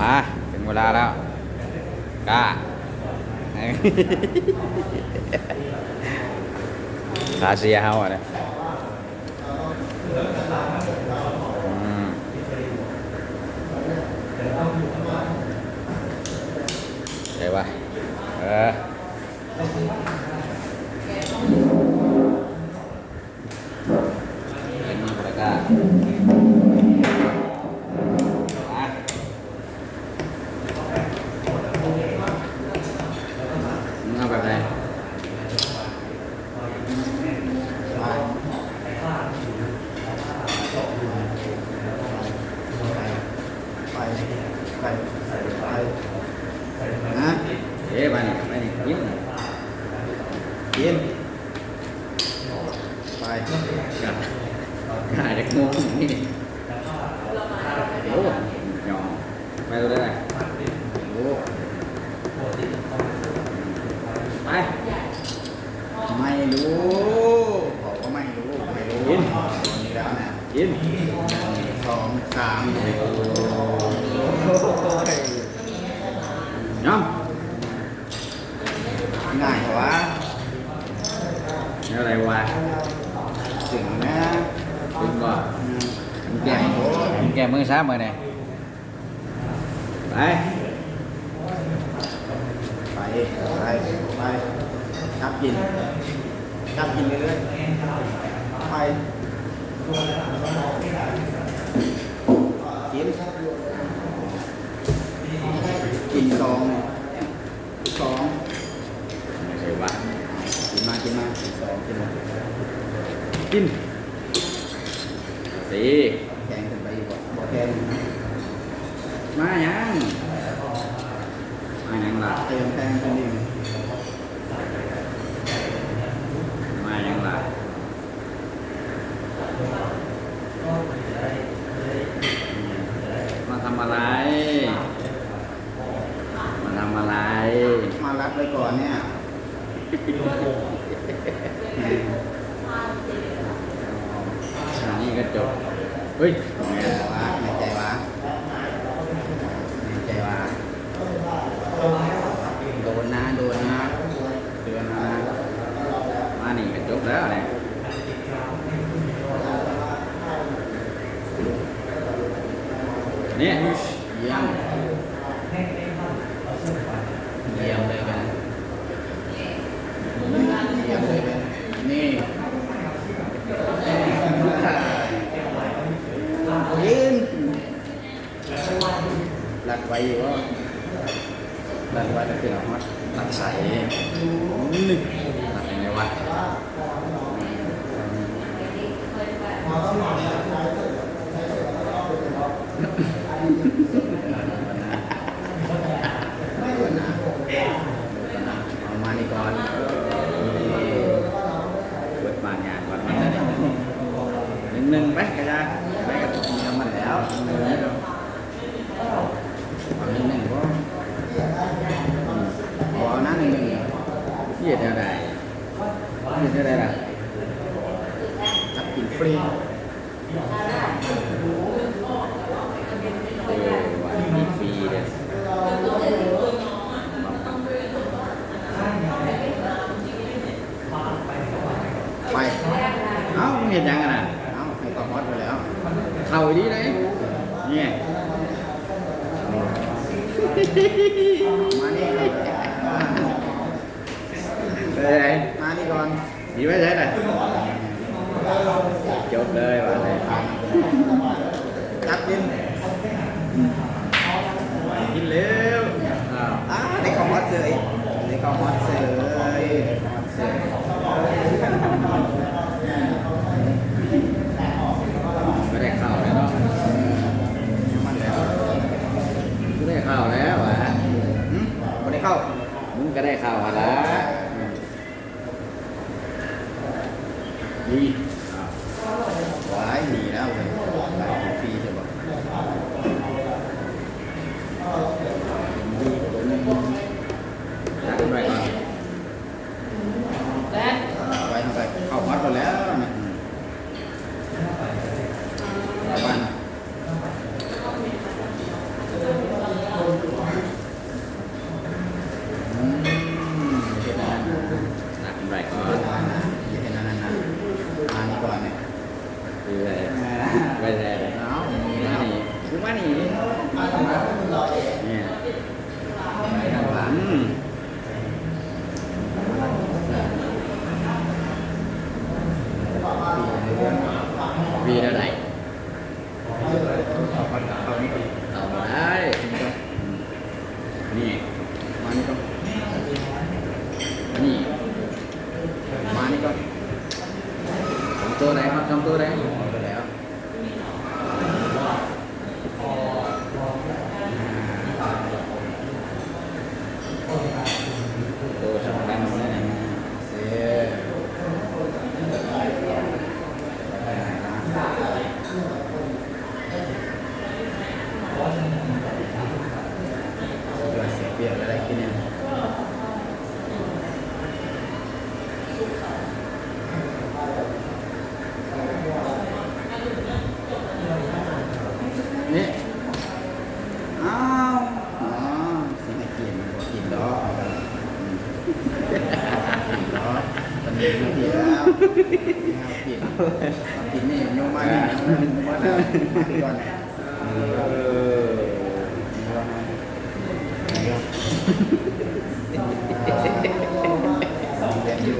มาถึงเวลาแล้วกล้าขาเสียเฮาอะเนี่ยอืมใช่ปะเออเป็นมีประกาศอะมึงเอาแบบไหน ไป ไปไปนะเอ๊ะมานี่มานี่ยิ้ม กินไป กับกายเด็กโมงนี่โอ้ยอมไปตัวได้ไหนโอ้ไป ไม่รู้บอกว่าไม่รู้ไม่รู้ กิน วันนี้แล้วนะ ยิ้ม หนึ่งสองสาม ยอม ง่ายกว่า นี่อะไรวะ ถึงนะ ถึงบ่ อืม มึงแก้มือ มึงแก้มือซ้ำมือไหนไปไปไปไปจับกินจับกินเรื่อยๆไปกินกินส ยังมายังล่ะเติมแกงขึ้นอีกมายังล่ะมาทำอะไร มาทำอะไร มารับไปก่อนเนี่ยอันนี้ก็จบ เฮ้ย ในใจวะในใจวะในใจวะโดนนะโดนนะเตือนนะ มานี่ก็จบแล้วเนี่ยเนี่ย เยี่ยมเยี่ยมเลยกันเยี่ยมเลยกันนี่ยินหลักไว้ อยู่ว่าหลักไว้ก็คือเอาฮอตตัดใส่นึกตัดยังไงวะ เอามานี่ก่อน เปิดบานงานก่อนมันจะได้หนึ่งหนึ่งไปกระจายไปกับทำมันแล้ว เอาหนึ่งหนึ่งก็เอาหน้าหนึ่งหนึ่ง เหยียดอะไรเหยียดอะไรล่ะ จับกินฟรี เออวันมีฟรีเลย ไป เอ้ามึงเห็นยังกันน่ะเอาให้ก็ฮอตไปแล้ว เข่าดีเลยเนี่ยมานี่เฮ้ยมานี่ก่อนดีไว้ใช่ไหม จบเลยวันนี้จับยินกินเร็วอ่าในคอมมอตเลยในคอมมอตเลย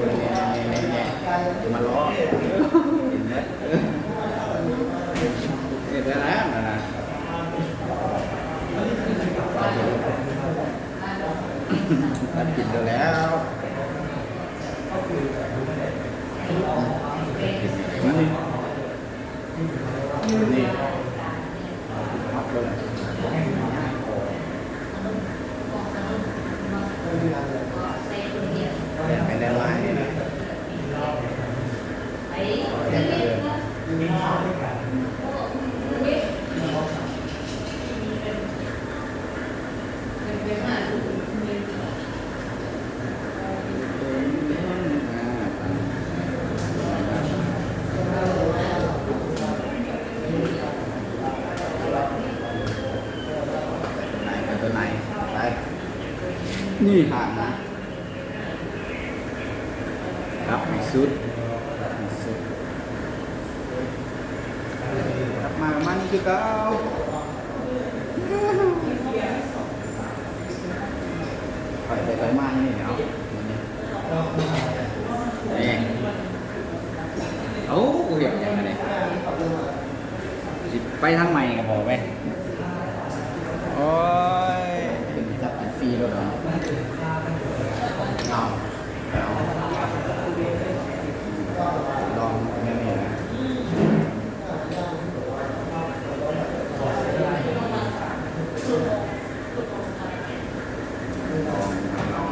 อยู่เลยเนี่ยเนี่ยจะมาล้อเห็นไหม เอ็ดแล้วน นี่ผ่านนะ ครับสุด สุดกลับมามันคือเก่าไปไปไปมานี่เนาะวันนี้ นี่เอ้ากูเห็นยังไงเนี่ยสิไปทางใหม่กับบอกไป โอ้ยเป็นจับเป็นฟรีแล้วเหรอเอาเอาลองไม่มีนะลองลอง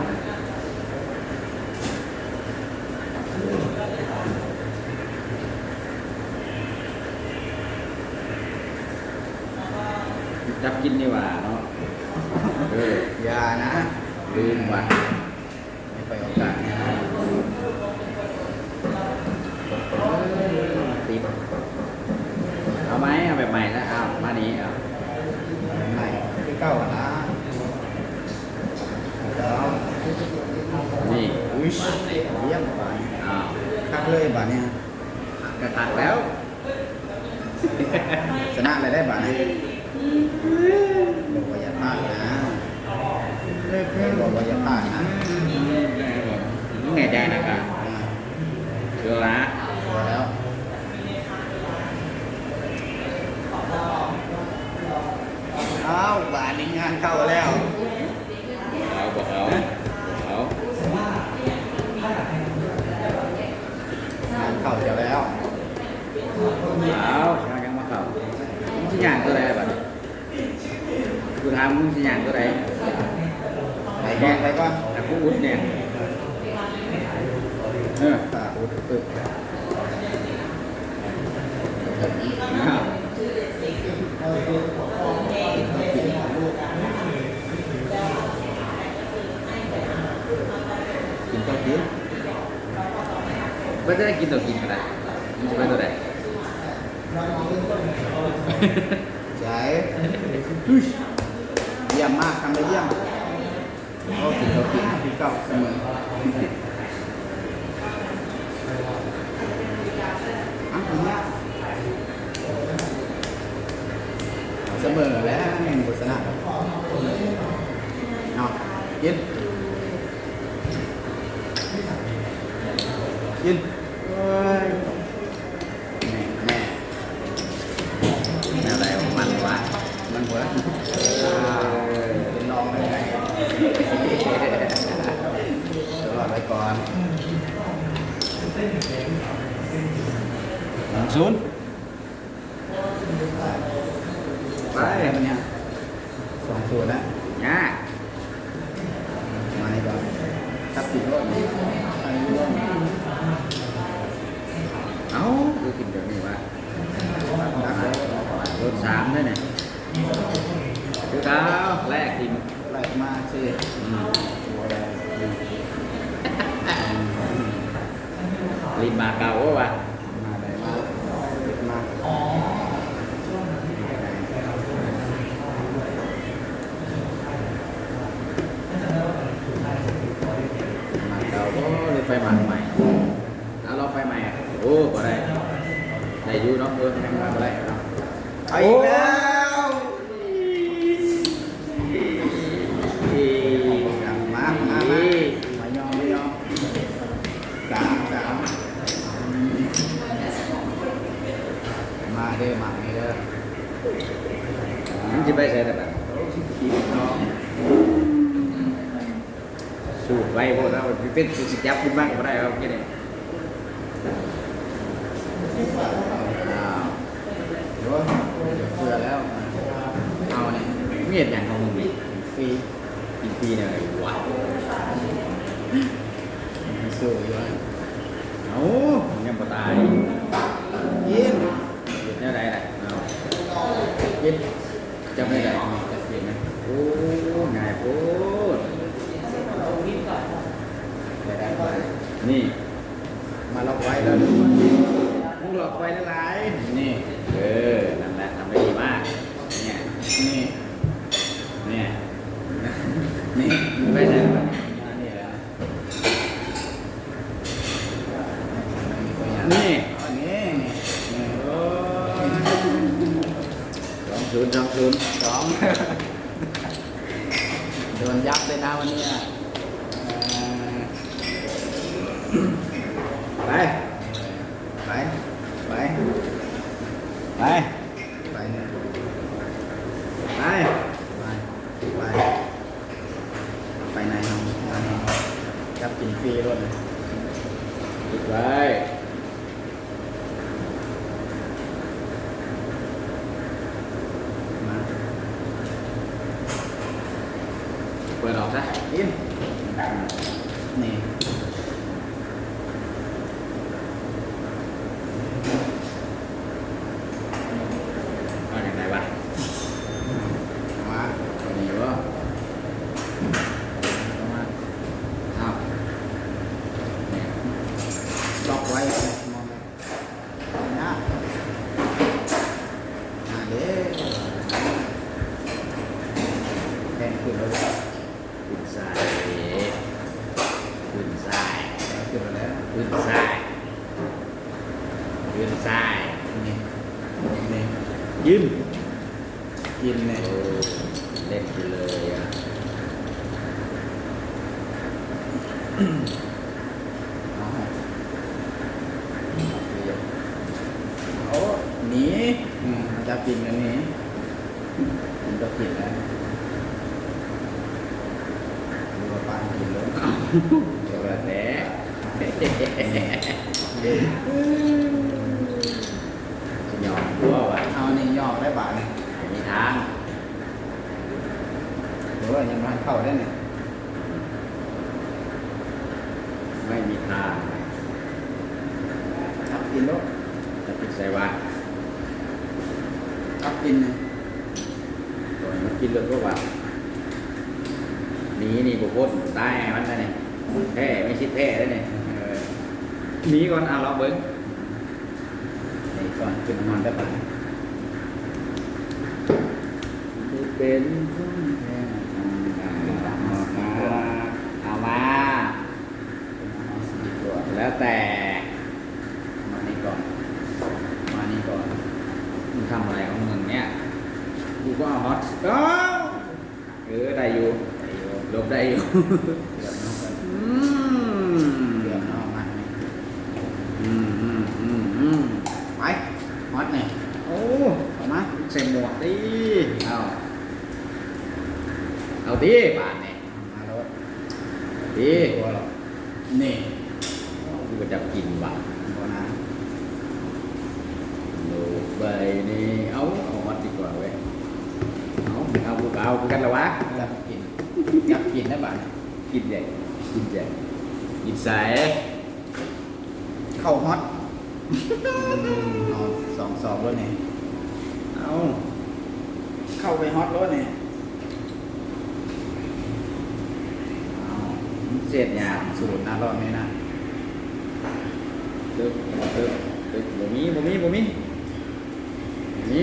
จับกิ นดีกว่าเนาะเอออย่านะลืมว่ะไม่ไปโอกาสนะติดเอาไหมเอาแบบใหม่แล้วเอามานี้เอาใหม่ที่เก้าอะนะแล้วนี่อุ้ยเยี่ยมบานอ้าวคักเลยบานเนี่ยกระตักแล้วชนะอะไรได้บานเนี่ย บอกว่าอย่าพลาดนะบอกว่าอย่าพลาดนะนี่ไงใจนะครับอ่าเชื่อละ พอแล้วอ้าวบานนี้งานเข้าแล้ว เอาบอกเอาเอา งานเข้าจะแล้ว เอาทางกันมาเข่ามึงสิหยางตัวใดบัดนี้กูถามมึงสิหยางตัวใด ไปก่ไปก่อนแต่กูอุดเนี่ยเอออ่าอุดปึ๊บนะครับกินก็กินก็จะได้กินตัวกินกันได้มึงจะไปตัวใดใช่เยี่ยมมากทำได้เยี่ยม เขากินเขากินที่เก่าเสมออะอย่างเงี้เสมอแล้วหนึ่งบทสนะเอากินกินเอ้ยแม่แม่ แนวใดของมันวะ มันหัวเป็นน้องได้ไงตลอดไว้ก่อน อ ศูนย์ ไปมันเนี่ยสองศูนย์แล้ว ย่า มาในก่อนตับปิดรถไปรถ เอ้าดูกินเดี๋ยวนี้ว่า ตับเลย รถสามได้เนี่ย คือเขาแรกทีมไหลมาสิอืมหัวแดงลินมาเก่าว่ะมาได้มาปิดมามาเก่าก็เลยไปมาใหม่เอาเราไปใหม่อะโอ้ก็ได้ได้อยู่เนาะเออยังมาบ่ได้เนาะไปอีกแล้ว มามามา มายอมไม่ยอมสามสามมาเด้อมาเด้อ มันจะไป ใช้แต่แบบขีดน้องสูบไว้พวกเราเป็นสุดสิจับขึ้นบ้างก็ได้ครับแค่นี้อ้าวเดี๋ยวเสือแล้ว เอาเนี่ยเมียดอย่างของมึงนี่ฟรีอีกปีเนี่ยอะไรวะสู้อยู่เลยเอายังบ่ตายยินเห็นได้ไรล่ะเอายิน จำได้ไรจะเปลี่ยนไหมโอ้ง่ายโพูดได้ได้ไปนี่ มาล็อกไว้แล้วมึงหลอกไว้ได้ไร นี่ เออ นั่นแหละทำได้ดีมาก เนี่ย นี่ เนี่ย นี่ ไม่ใช่แบบ อันนี้แหละนี่ นี่ อันนี้นี่นี่โอ้ย สองศูนย์สองศูนย์ สองโดนยับเลยนะวันนี้อะเอ่อ ไป ไปไป ไป ไปเนี่ย ไป ไปไปไปไหนน้องมาเนี่ยจับกินฟรีรถเลย ปิดไว้ มา เปิดออกซะ อินนี่ เอาอย่างไรวะ มาตัวนี้วะเอามา เอาเนี่ย ล็อกไว้เลยมองเลยนะอ่าเด้แทนขึ้นแล้ว ขึ้นซ้ายขึ้นซ้าย ขึ้นแล้ว ขึ้นซ้ายขึ้นซ้าย นี่นี่ ยืนกินเนี่ยโอ้เล่นไปเลยอะเอาให้โอ้หนีอืมมันจะกินกันนี้มันก็กินแล้วดูว่าปานกินแล้ว เดี๋ยวแบบแหนจะยอมกลัววะ เอานี่ย่อได้บาทนี่ ไม่มีทาง หรือว่ายังมันเข้าได้เนี่ย ไม่มีทาง ครับกินแล้ว จะ ปิดใส่ว่าครับกินเนี่ยตัวมันกินเลยก็ว่าหนีนี่บุพพตายมันนะเนี่ยแพ้ไม่ชิดแพ้แล้วเนี่ยเออหนีก่อนเอาเราเบิ้งนี่ก่อนขึ้นน้ำมันได้บาทเป็นเอามา เอาสี่ตัว แล้วแต่ มานี่ก่อน มานี่ก่อน มึงทำอะไรของมึงเนี่ยกูก็เอา ฮอตก็เออได้อยู่ลบได้อยู่เดือดนอกกันอืมเดือดนอกมานี่อืมอืมอืมไปฮอตเนี่ยโอ้เอมาใส่หมวกดิเอาเอาดิบาทเนี่ยมารถดิ ใสเข้าฮอตเอาสองสองรถเนี่ยเอาเข้าไปฮอตรถเนี่ยเอาเสียดยาสูตรนะรอบนี้นะตึกตึกตึกบ่มีบ่มีบ่มีบ่มี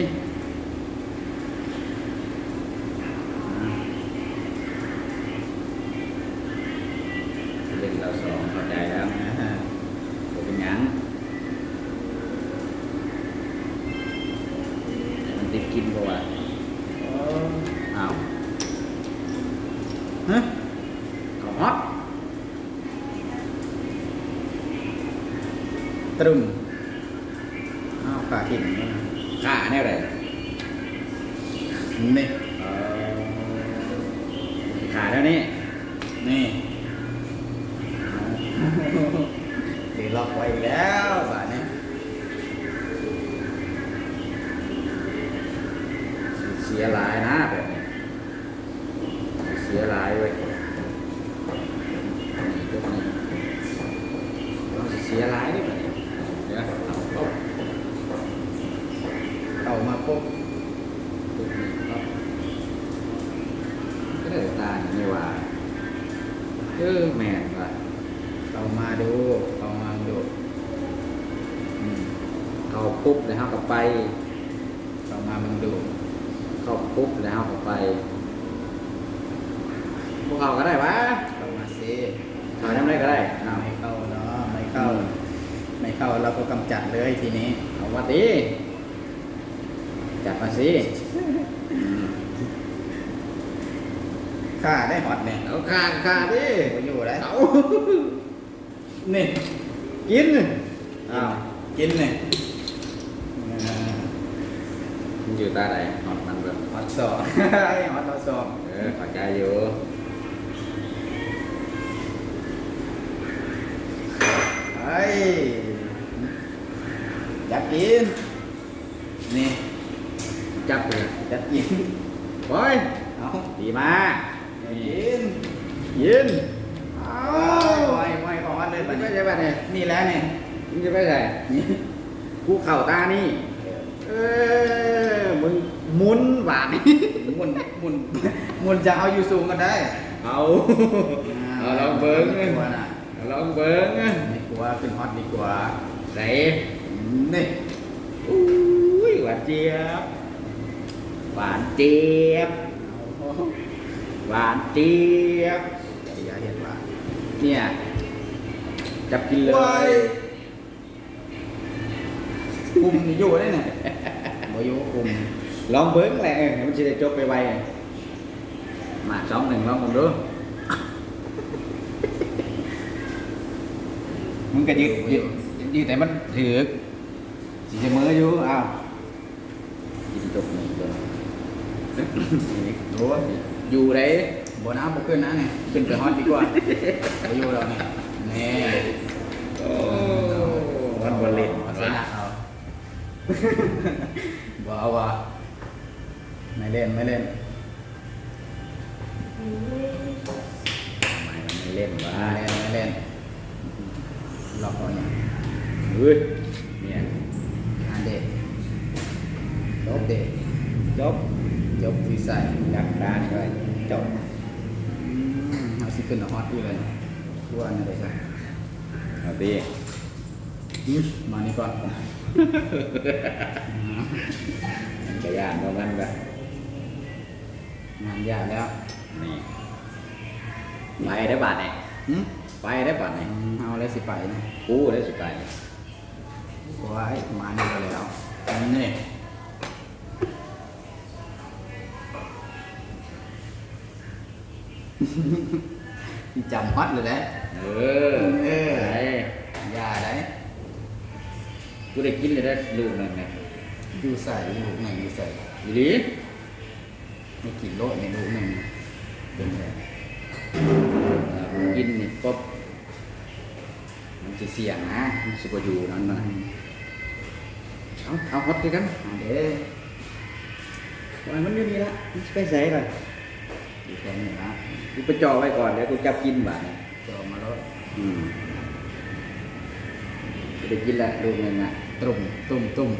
รึมอ้าวขากินนี่นะค่าแน่ไรนี่เออขาแล้วนี่ นี่ตีล็อกไว้อีกแล้วบาทนี้เสียหลายนะแบบ ปุ๊บแล้วก็ไปเข้ามามึงดูเข้าปุ๊บแล้วก็ไป พวกเขาก็ได้วะเข้ามาสิเขาทำได้ก็ได้เอาไม่เข้าเนาะไม่เข้า ไม่เข้าเราก็กำจัดเลยทีนี้เอาวัดดีจัดมาสิอืมค่าได้ฮอตเนี่ยเอาขาดขาดดิไปอยู่ได้เอานี่กินอ้าวกินเนี่ยอ่ามัน อยู่ตาไหนหอดมันแบบฮอตสองฮอตสองเออปัจจัยอยู่เฮ้ยอยากกินนี่จับเลยอยากกินบอยเอาดีมากอยากกินยินเอาเอาไม่ไม่ของมันเลยมับันดไม่นี้ใช่ป่ะเนี่ยนี่แล้วเนี่ยมึงจะไปไหนนี่กูเข่าตานี่เออ มึงหมุนหวานหมุนหมุนหมุนจะเอาอยู่สูงกันได้ เอาเอาลองเบิ้งไม่กลัวนะเอาลองเบิ้งไม่กลัวขึ้นฮอตดีกว่าใส่นี่อุ้ยหวานเจี๊ยบหวานเจี๊ยบหวานเจี๊ยบอย่าเห็นว่าเนี่ยจับกินเลว้ายยคุมอยู่ได้เนี่ย บ่อยู่คุมลองเบิ้งแหละเออมันจะได้จบไปไวมาสองหนึ่งลองผมดูมึงก็ยืดยืดยืดแต่มันถือสี เสมออยู่อ้าวกินจบหนึ่งตัวนี่ดูอยู่ไหนบ่น้ำบ่ขึ้นนะเนี่ยขึ้นไปฮอตดีกว่าเอาวะไม่เล่นไม่เล่นไม่มันไม่เล่นวะไม่เล่นไม่เล่นล็อกเอาอย่างเฮ้ยเนี่ยอ่าเด็กจบเด็กจบจบวิสัยจับดานก็จบเอาสิขึ้นฮอตอยู่เลยกลัวอันอะไรซะเอาดี มมานี่ก่อนมันจะยานประมาณแบบงานยากแล้ว นี่ ไปได้บาทไหนหึไปได้บาทไหนอืมเอาอะไรสิไปนะกูได้สุดไปว้ายมานี่ก็แล้วนี่ที่จำฮอตเลยแหละเออเออ กูได้กินเลยได้ลูกหนึ่งไงอยู่ใส่ลูกหนึ่งอยู่ใส่อีหลีไม่กินโลดในลูกหนึ่งเป็นไงอ่ากูกินนี่ปุ๊บมันจะเสี่ยงนะมันสิบอยู่นั่นนะอืมเอาเอาฮอตกันเอาเด้อวันมันไม่มีละมันสิไปใส่เลยอยู่แค่นี้นะกูไปจ่อไว้ก่อนเดี๋ยวกูจับกินบ่าเนี่ยจอมาลดอืมกูได้กินละลูกหนึงอะ ตุ่มตุ่มตุ่ม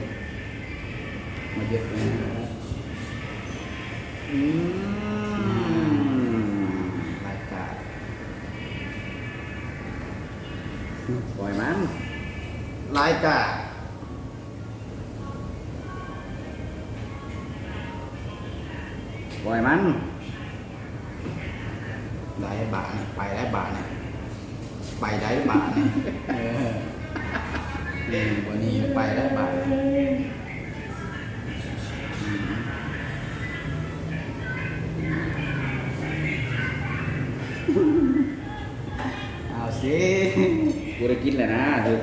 มาเยอะเลยนะอืมรายการปล่อยมันรายการปล่อยมันได้บาทเนี่ยไปได้บาทเนี่ยไปได้บาทเนี่ย ออนี่วันนี้ไปได้บาทเนี่ยอืมเอาสิกูได้กินแล้วนะดู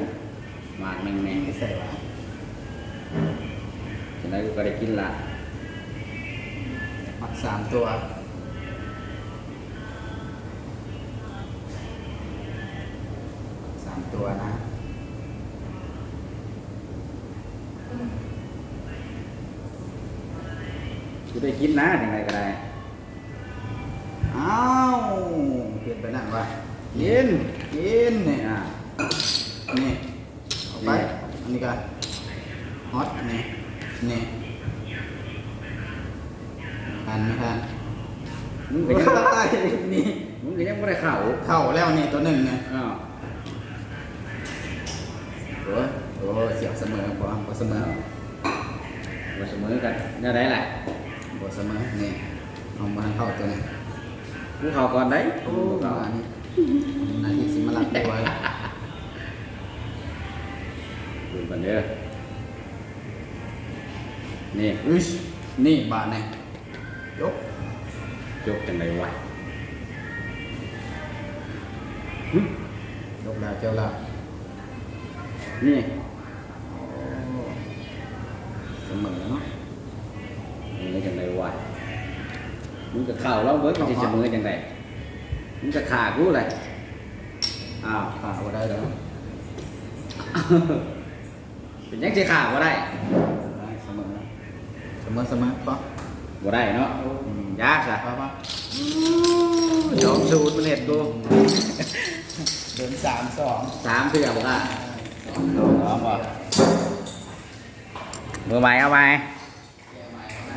หมากแมงแมงไม่ใส่วะฉะนั้นกูก็ได้กินละมักสามตัวสามตัวนะ คิดนนะยังไงก็ได้อ้าวเปลี่ยนไปนั่นวะกินกินเนี่ย อ่า นี่เอาไป นี่ อันนี้ก็ฮอตนี่นี่ทันไหมทัน มึงก็ยัง ว้ายนี่ มึงก็ยังไม่ได้เข่า เข้าแล้วนี่ตัวหนึ่งเนี่ย อ้าว โอ้ยโอ้ยเสียบเสมอบ่บ่เสมอ มาเสมอกันเนี่ยได้แหละ บ่เสมอนี่เอามาเข้าตัวนี้ กูเข่าก่อนได้ โอ้ กู ย เข่า อันนี้อันนี้สิมาลักตัว ดูกันเด้อนี่ อึชนี่บาทเนี่ยยกจบจังไดวะหึยกแล้วเจ้าแล้วนี่โอ้เสมอเนาะมึงจังไดวะมึงจะเข่าแล้วเบิร์ดมึงจะเสมอจังไดมึงจะขากูเลยอ้าวขาบ่ได้แล้ว เป็นยังจะขาบ่ได้ได้เสมอ เสมอเสมอปะบ่ได้เนาะยากซะปะปะยอมสูตรมันเห็ดกูเดินสามสองสามเถื่อบ่ได้ยอมบ่มือใหม่เอาไหมเ